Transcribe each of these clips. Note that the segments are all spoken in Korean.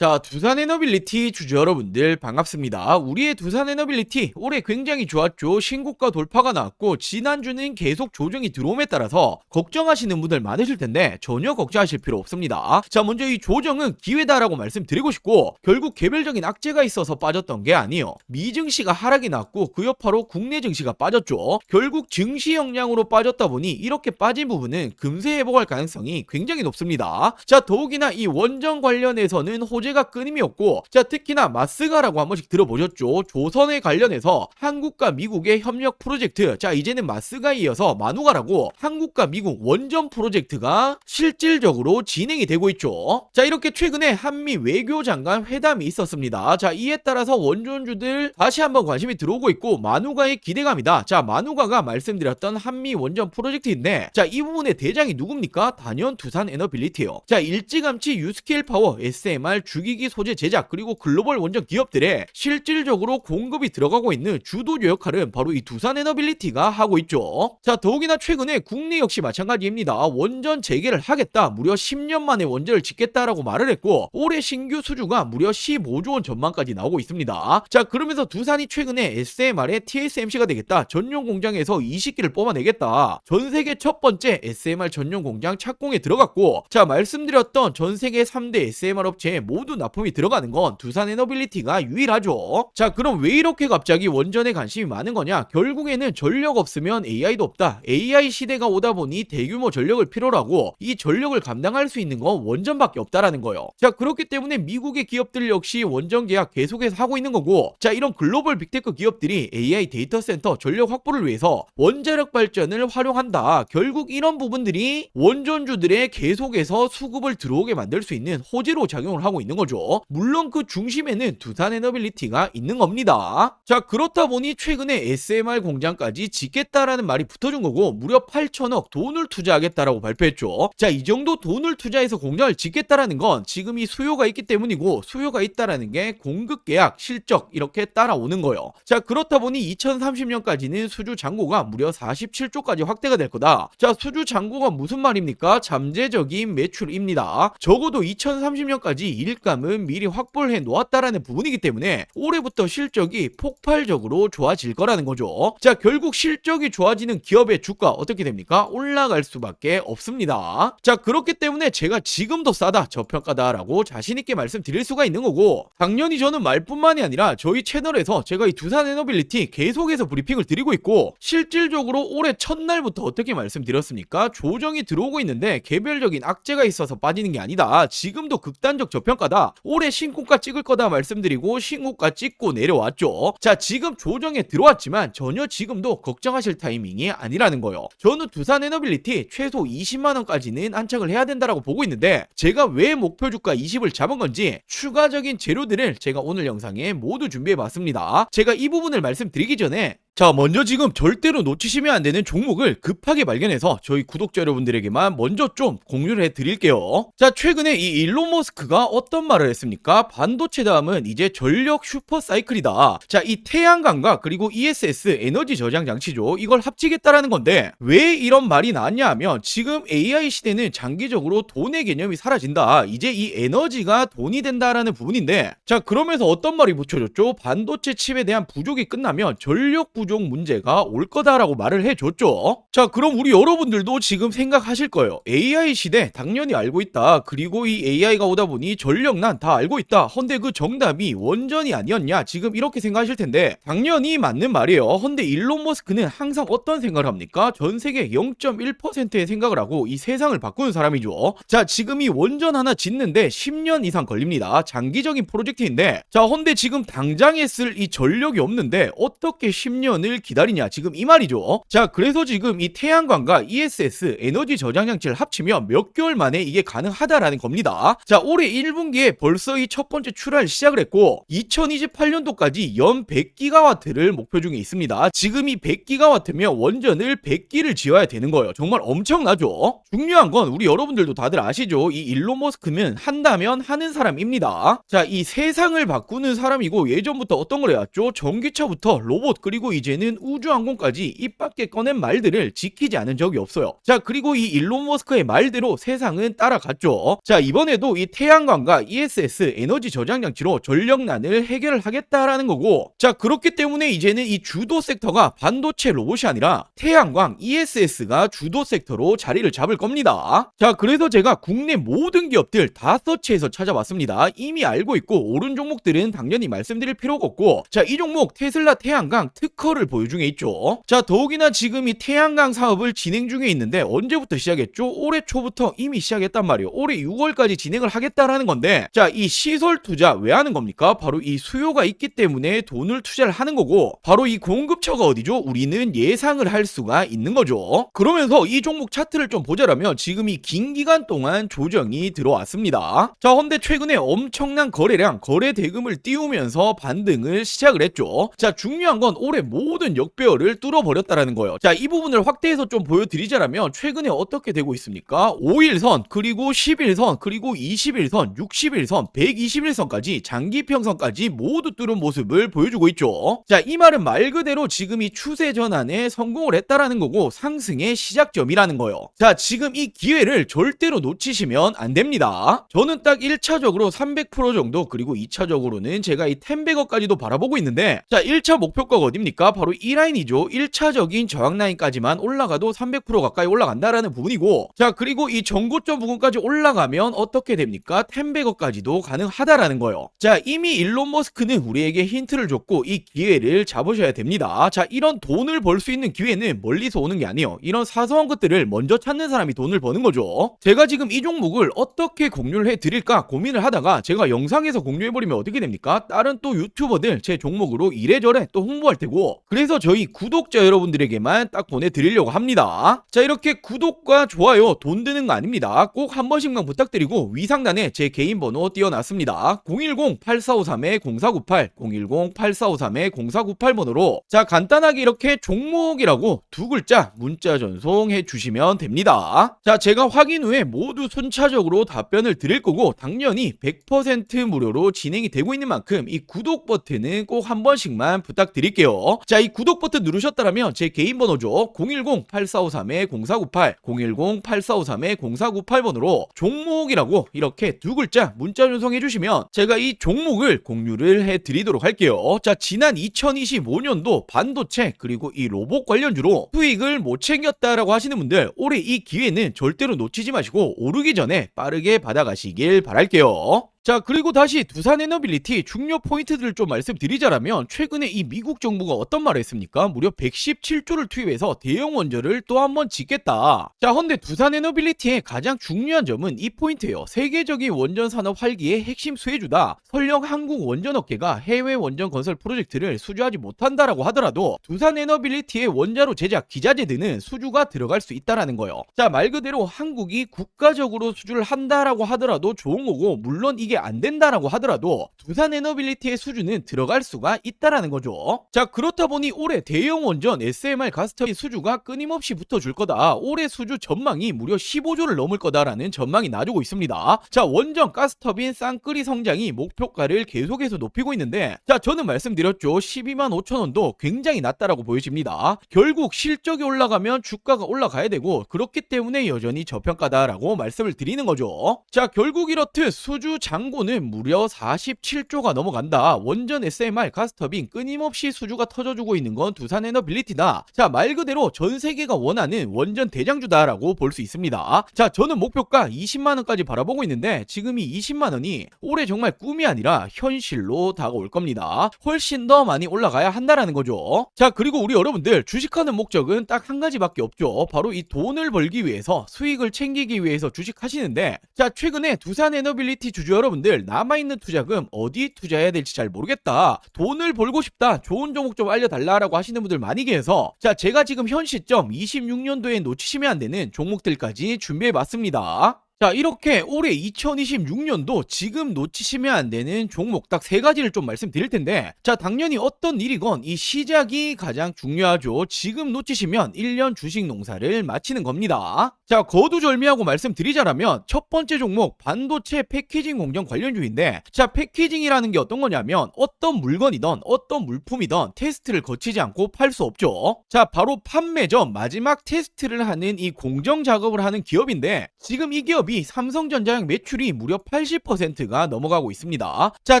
자, 두산 에너빌리티 주주 여러분들 반갑습니다. 우리의 두산 에너빌리티 올해 굉장히 좋았죠. 신고가 돌파가 나왔고 지난주는 계속 조정이 들어옴에 따라서 걱정하시는 분들 많으실 텐데 전혀 걱정하실 필요 없습니다. 자, 먼저 이 조정은 기회다라고 말씀드리고 싶고 결국 개별적인 악재가 있어서 빠졌던 게 아니에요. 미증시가 하락이 났고 그 여파로 국내 증시가 빠졌죠. 결국 증시 역량으로 빠졌다 보니 이렇게 빠진 부분은 금세 회복할 가능성이 굉장히 높습니다. 자, 더욱이나 이 원전 관련해서는 호재 가 끊임이 없고 자, 특히나 마스가라고 한 번씩 들어보셨죠. 조선에 관련해서 한국과 미국의 협력 프로젝트 자, 이제는 마스가에 이어서 마누가라고 한국과 미국 원전 프로젝트가 실질적으로 진행이 되고 있죠. 자, 이렇게 최근에 한미 외교장관 회담이 있었습니다. 자, 이에 따라서 원전주들 다시 한번 관심이 들어오고 있고 마누가의 기대감이다. 자, 마누가가 말씀드렸던 한미 원전 프로젝트인데 자, 이 부분의 대장이 누굽니까? 단연 두산 에너빌리티예요. 자, 일찌감치 유스케일 파워, SMR, 주 기기 소재 제작 그리고 글로벌 원전 기업들에 실질적으로 공급이 들어가고 있는 주도주 역할은 바로 이 두산 에너빌리티가 하고 있죠. 자, 더욱이나 최근에 국내 역시 마찬가지입니다. 원전 재개를 하겠다. 무려 10년 만에 원전을 짓겠다라고 말을 했고 올해 신규 수주가 무려 15조 원 전망까지 나오고 있습니다. 자, 그러면서 두산이 최근에 SMR의 TSMC가 되겠다. 전용 공장에서 20기를 뽑아내겠다. 전 세계 첫 번째 SMR 전용 공장 착공에 들어갔고 자, 말씀드렸던 전 세계 3대 SMR 업체에 모두 납품이 들어가는 건 두산 에너빌리티가 유일하죠. 자, 그럼 왜 이렇게 갑자기 원전에 관심이 많은 거냐? 결국에는 전력 없으면 AI도 없다. AI 시대가 오다 보니 대규모 전력을 필요로 하고 이 전력을 감당할 수 있는 건 원전밖에 없다라는 거예요. 자, 그렇기 때문에 미국의 기업들 역시 원전 계약 계속해서 하고 있는 거고 자, 이런 글로벌 빅테크 기업들이 AI 데이터 센터 전력 확보를 위해서 원자력 발전을 활용한다. 결국 이런 부분들이 원전주들의 계속해서 수급을 들어오게 만들 수 있는 호재로 작용을 하고 있는 거죠. 물론 그 중심에는 두산 에너빌리티가 있는 겁니다. 자, 그렇다 보니 최근에 SMR 공장까지 짓겠다라는 말이 붙어준 거고 무려 8천억 돈을 투자하겠다라고 발표했죠. 자, 이 정도 돈을 투자해서 공장을 짓겠다라는 건 지금 이 수요가 있기 때문이고 수요가 있다라는 게 공급 계약, 실적 이렇게 따라오는 거예요. 자, 그렇다 보니 2030년까지는 수주 잔고가 무려 47조까지 확대가 될 거다. 자, 수주 잔고가 무슨 말입니까? 잠재적인 매출입니다. 적어도 2030년까지 일감은 미리 확보를 해 놓았다라는 부분이기 때문에 올해부터 실적이 폭발적으로 좋아질 거라는 거죠. 자, 결국 실적이 좋아지는 기업의 주가 어떻게 됩니까? 올라갈 수밖에 없습니다. 자, 그렇기 때문에 제가 지금도 싸다, 저평가다라고 자신있게 말씀드릴 수가 있는 거고, 당연히 저는 말뿐만이 아니라 저희 채널에서 제가 이 두산 에너빌리티 계속해서 브리핑을 드리고 있고, 실질적으로 올해 첫날부터 어떻게 말씀드렸습니까? 조정이 들어오고 있는데 개별적인 악재가 있어서 빠지는 게 아니다. 지금도 극단적 저평가 다. 올해 신고가 찍을 거다 말씀드리고 신고가 찍고 내려왔죠. 자, 지금 조정에 들어왔지만 전혀 지금도 걱정하실 타이밍이 아니라는 거예요. 저는 두산 에너빌리티 최소 20만 원까지는 안착을 해야 된다라고 보고 있는데 제가 왜 목표 주가 20을 잡은 건지 추가적인 재료들을 제가 오늘 영상에 모두 준비해 봤습니다. 제가 이 부분을 말씀드리기 전에 자, 먼저 지금 절대로 놓치시면 안 되는 종목을 급하게 발견해서 저희 구독자 여러분들에게만 먼저 좀 공유를 해 드릴게요. 자, 최근에 이 일론 머스크가 어떤 말을 했습니까? 반도체 다음은 이제 전력 슈퍼 사이클이다. 자, 이 태양광과 그리고 ESS 에너지 저장 장치죠. 이걸 합치겠다라는 건데 왜 이런 말이 나왔냐 하면 지금 AI 시대는 장기적으로 돈의 개념이 사라진다. 이제 이 에너지가 돈이 된다라는 부분인데 자, 그러면서 어떤 말이 붙여졌죠? 반도체 칩에 대한 부족이 끝나면 전력 부족 문제가 올 거다라고 말을 해줬죠. 자, 그럼 우리 여러분들도 지금 생각하실 거예요. AI 시대 당연히 알고 있다. 그리고 이 AI가 오다 보니 전력난 다 알고 있다. 헌데 그 정답이 원전이 아니었냐? 지금 이렇게 생각하실 텐데 당연히 맞는 말이에요. 헌데 일론 머스크는 항상 어떤 생각을 합니까? 전 세계 0.1%의 생각을 하고 이 세상을 바꾸는 사람이죠. 자, 지금 이 원전 하나 짓는데 10년 이상 걸립니다. 장기적인 프로젝트인데 자, 헌데 지금 당장에 쓸 이 전력이 없는데 어떻게 10년 을 기다리냐? 지금 이 말이죠. 자, 그래서 지금 이 태양광과 ESS 에너지 저장 장치를 합치면 몇 개월 만에 이게 가능하다라는 겁니다. 자, 올해 1분기에 벌써 이 첫 번째 출하를 시작을 했고 2028년도까지 연 100기가와트를 목표 중에 있습니다. 지금 이 100기가와트면 원전을 100기를 지어야 되는 거예요. 정말 엄청나죠? 중요한 건 우리 여러분들도 다들 아시죠? 이 일론 머스크는 한다면 하는 사람입니다. 자, 이 세상을 바꾸는 사람이고 예전부터 어떤 걸 해왔죠? 전기차부터 로봇 그리고 이 이제는 우주항공까지 입 밖에 꺼낸 말들을 지키지 않은 적이 없어요. 자, 그리고 이 일론 머스크의 말대로 세상은 따라갔죠. 자, 이번에도 이 태양광과 ESS 에너지 저장 장치로 전력난을 해결을 하겠다라는 거고, 자, 그렇기 때문에 이제는 이 주도 섹터가 반도체 로봇이 아니라 태양광 ESS가 주도 섹터로 자리를 잡을 겁니다. 자, 그래서 제가 국내 모든 기업들 다 서치해서 찾아봤습니다. 이미 알고 있고 오른 종목들은 당연히 말씀드릴 필요가 없고, 자, 이 종목 테슬라 태양광 특허 를 보유 중에 있죠. 자, 더욱이나 지금 이 태양광 사업을 진행 중에 있는데 언제부터 시작했죠? 올해 초부터 이미 시작했단 말이에요. 올해 6월까지 진행을 하겠다라는 건데, 자, 이 시설 투자 왜 하는 겁니까? 바로 이 수요가 있기 때문에 돈을 투자를 하는 거고, 바로 이 공급처가 어디죠? 우리는 예상을 할 수가 있는 거죠. 그러면서 이 종목 차트를 좀 보자라면 지금 이 긴 기간 동안 조정이 들어왔습니다. 자, 헌데 최근에 엄청난 거래량, 거래 대금을 띄우면서 반등을 시작을 했죠. 자, 중요한 건 올해 모든 역배열을 뚫어버렸다라는 거예요. 자, 이 부분을 확대해서 좀 보여드리자라면 최근에 어떻게 되고 있습니까? 5일선, 그리고 10일선, 그리고 20일선, 60일선, 121선까지 장기 평선까지 모두 뚫은 모습을 보여주고 있죠. 자, 이 말은 말 그대로 지금 이 추세 전환에 성공을 했다라는 거고 상승의 시작점이라는 거예요. 자, 지금 이 기회를 절대로 놓치시면 안 됩니다. 저는 딱 1차적으로 300% 정도 그리고 2차적으로는 제가 이 10백억까지도 바라보고 있는데 자, 1차 목표가가 어딥니까? 바로 이 라인이죠. 1차적인 저항 라인까지만 올라가도 300% 가까이 올라간다라는 부분이고 자, 그리고 이 전고점 부분까지 올라가면 어떻게 됩니까? 10백억까지도 가능하다라는 거예요. 자, 이미 일론 머스크는 우리에게 힌트를 줬고 이 기회를 잡으셔야 됩니다. 자, 이런 돈을 벌 수 있는 기회는 멀리서 오는 게 아니에요. 이런 사소한 것들을 먼저 찾는 사람이 돈을 버는 거죠. 제가 지금 이 종목을 어떻게 공유를 해 드릴까 고민을 하다가 제가 영상에서 공유해 버리면 어떻게 됩니까? 다른 또 유튜버들 제 종목으로 이래저래 또 홍보할 테고 그래서 저희 구독자 여러분들에게만 딱 보내 드리려고 합니다. 자, 이렇게 구독과 좋아요 돈 드는 거 아닙니다. 꼭 한 번씩만 부탁드리고 위상단에 제 개인 번호 띄워놨습니다. 010-8453-0498 010-8453-0498 번호로 자 간단하게 이렇게 종목이라고 두 글자 문자 전송해 주시면 됩니다. 자 제가 확인 후에 모두 순차적으로 답변을 드릴 거고 당연히 100% 무료로 진행이 되고 있는 만큼 이 구독 버튼은 꼭 한 번씩만 부탁드릴게요. 자 이 구독 버튼 누르셨다면 제 개인 번호죠. 010-8453-0498 010-8453-0498번호로 종목이라고 이렇게 두 글자 문자 전송해 주시면 제가 이 종목을 공유를 해 드리도록 할게요. 자, 지난 2025년도 반도체 그리고 이 로봇 관련주로 수익을 못 챙겼다라고 하시는 분들 올해 이 기회는 절대로 놓치지 마시고 오르기 전에 빠르게 받아가시길 바랄게요. 자 그리고 다시 두산 에너빌리티 중요 포인트들을 좀 말씀드리자라면 최근에 이 미국 정부가 어떤 말을 했습니까? 무려 117조를 투입해서 대형 원전을 또 한 번 짓겠다. 자 헌데 두산 에너빌리티의 가장 중요한 점은 이 포인트예요. 세계적인 원전 산업 활기의 핵심 수혜주다. 설령 한국 원전 업계가 해외 원전 건설 프로젝트를 수주하지 못한다라고 하더라도 두산 에너빌리티의 원자로 제작 기자재들은 수주가 들어갈 수 있다라는 거예요. 자 말 그대로 한국이 국가적으로 수주를 한다라고 하더라도 좋은 거고 물론 이게 안 된다라고 하더라도 두산 에너빌리티의 수주는 들어갈 수가 있다라는 거죠. 자 그렇다 보니 올해 대형 원전 SMR 가스터빈 수주가 끊임없이 붙어줄 거다. 올해 수주 전망이 무려 15조를 넘을 거다라는 전망이 나주고 있습니다. 자 원전 가스터빈 쌍끌이 성장이 목표가를 계속해서 높이고 있는데 자 저는 말씀드렸죠. 12만 5천 원도 굉장히 낮다라고 보여집니다. 결국 실적이 올라가면 주가가 올라가야 되고 그렇기 때문에 여전히 저평가다라고 말씀을 드리는 거죠. 자 결국 이렇듯 수주 장 고는 무려 47조가 넘어간다. 원전 SMR 가스터빈 끊임없이 수주가 터져주고 있는 건 두산 에너빌리티다. 자 말 그대로 전 세계가 원하는 원전 대장주다라고 볼 수 있습니다. 자 저는 목표가 20만 원까지 바라보고 있는데 지금 이 20만 원이 올해 정말 꿈이 아니라 현실로 다가올 겁니다. 훨씬 더 많이 올라가야 한다라는 거죠. 자 그리고 우리 여러분들 주식하는 목적은 딱 한 가지밖에 없죠. 바로 이 돈을 벌기 위해서 수익을 챙기기 위해서 주식하시는데 자 최근에 두산 에너빌리티 주주 여러분 들 남아있는 투자금 어디 투자해야 될지 잘 모르겠다. 돈을 벌고 싶다. 좋은 종목 좀 알려달라라고 하시는 분들 많이 계셔서 자 제가 지금 현 시점 26년도에 놓치시면 안 되는 종목들까지 준비해 봤습니다. 자, 이렇게 올해 2026년도 지금 놓치시면 안 되는 종목 딱 세 가지를 좀 말씀드릴 텐데, 자, 당연히 어떤 일이건 이 시작이 가장 중요하죠. 지금 놓치시면 1년 주식 농사를 마치는 겁니다. 자, 거두절미하고 말씀드리자라면 첫 번째 종목 반도체 패키징 공정 관련주인데, 자, 패키징이라는 게 어떤 거냐면 어떤 물건이든 어떤 물품이든 테스트를 거치지 않고 팔 수 없죠. 자, 바로 판매 전 마지막 테스트를 하는 이 공정 작업을 하는 기업인데, 지금 이 기업이 삼성전자의 매출이 무려 80%가 넘어가고 있습니다. 자,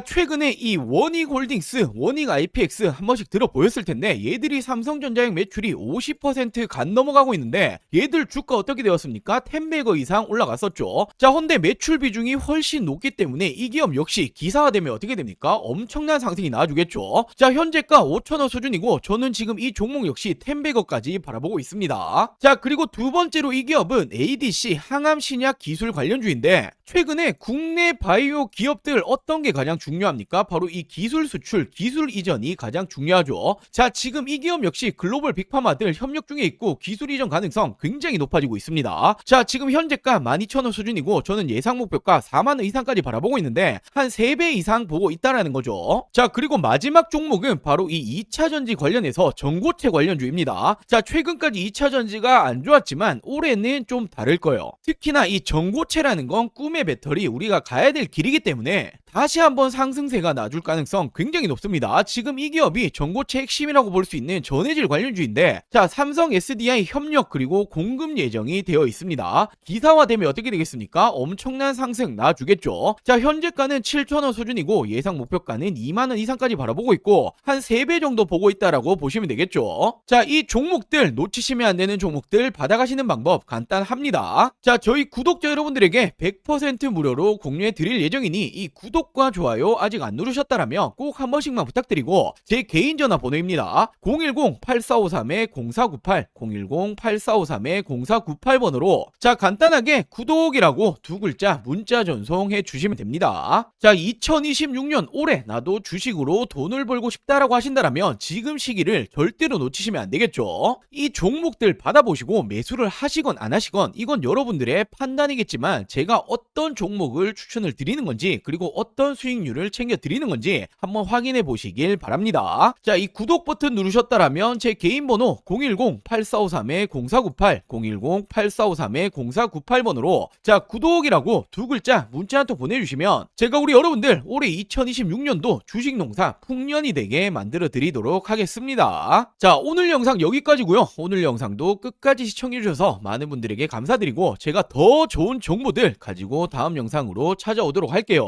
최근에 이 원익 홀딩스, 원익 IPX 한 번씩 들어보였을 텐데 얘들이 삼성전자의 매출이 50%간 넘어가고 있는데 얘들 주가 어떻게 되었습니까? 10배거 이상 올라갔었죠. 자, 헌데 매출 비중이 훨씬 높기 때문에 이 기업 역시 기사화되면 어떻게 됩니까? 엄청난 상승이 나와주겠죠. 자, 현재가 5천원 수준이고 저는 지금 이 종목 역시 10배거까지 바라보고 있습니다. 자, 그리고 두 번째로 이 기업은 ADC 항암 신약 기술 관련주인데 최근에 국내 바이오 기업들 어떤 게 가장 중요합니까? 바로 이 기술 수출, 기술 이전이 가장 중요하죠. 자, 지금 이 기업 역시 글로벌 빅파마들 협력 중에 있고 기술 이전 가능성 굉장히 높아지고 있습니다. 자, 지금 현재가 12,000원 수준이고 저는 예상 목표가 4만원 이상까지 바라보고 있는데 한 3배 이상 보고 있다라는 거죠. 자, 그리고 마지막 종목은 바로 이 2차 전지 관련해서 전고체 관련주입니다. 자, 최근까지 2차 전지가 안 좋았지만 올해는 좀 다를 거예요. 특히나 이 전 고체라는 건 꿈의 배터리 우리가 가야 될 길이기 때문에 다시 한번 상승세가 나줄 가능성 굉장히 높습니다. 지금 이 기업이 전고체 핵심이라고 볼 수 있는 전해질 관련주인데 자 삼성 SDI 협력 그리고 공급 예정이 되어 있습니다. 기사화되면 어떻게 되겠습니까? 엄청난 상승 나주겠죠. 자 현재가는 7천원 수준이고 예상 목표가는 2만원 이상까지 바라보고 있고 한 3배 정도 보고 있다라고 보시면 되겠죠. 자 이 종목들 놓치시면 안 되는 종목들 받아가시는 방법 간단합니다. 자 저희 구독자 여러분 들에게 100% 무료로 공유해 드릴 예정이니 이 구독 구독과 좋아요 아직 안 누르셨다라면 꼭 한 번씩만 부탁드리고 제 개인 전화번호입니다. 010-8453-0498 010-8453-0498번으로 자 간단하게 구독이라고 두 글자 문자 전송해 주시면 됩니다. 자 2026년 올해 나도 주식으로 돈을 벌고 싶다라고 하신다라면 지금 시기를 절대로 놓치시면 안 되겠죠. 이 종목들 받아보시고 매수를 하시건 안 하시건 이건 여러분들의 판단이 겠지만 제가 어떤 종목을 추천을 드리는 건지 그리고 어떤 수익률을 챙겨 드리는 건지 한번 확인해 보시길 바랍니다. 자, 이 구독 버튼 누르셨다라면 제 개인 번호 010-8453-0498 010-8453-0498번으로 자, 구독이라고 두 글자 문자 한 통 보내주시면 제가 우리 여러분들 올해 2026년도 주식 농사 풍년이 되게 만들어 드리도록 하겠습니다. 자, 오늘 영상 여기까지고요. 오늘 영상도 끝까지 시청해 주셔서 많은 분들에게 감사드리고 제가 더 좋은 정보들 가지고 다음 영상으로 찾아오도록 할게요.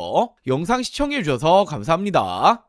영상 시청해 주셔서 감사합니다.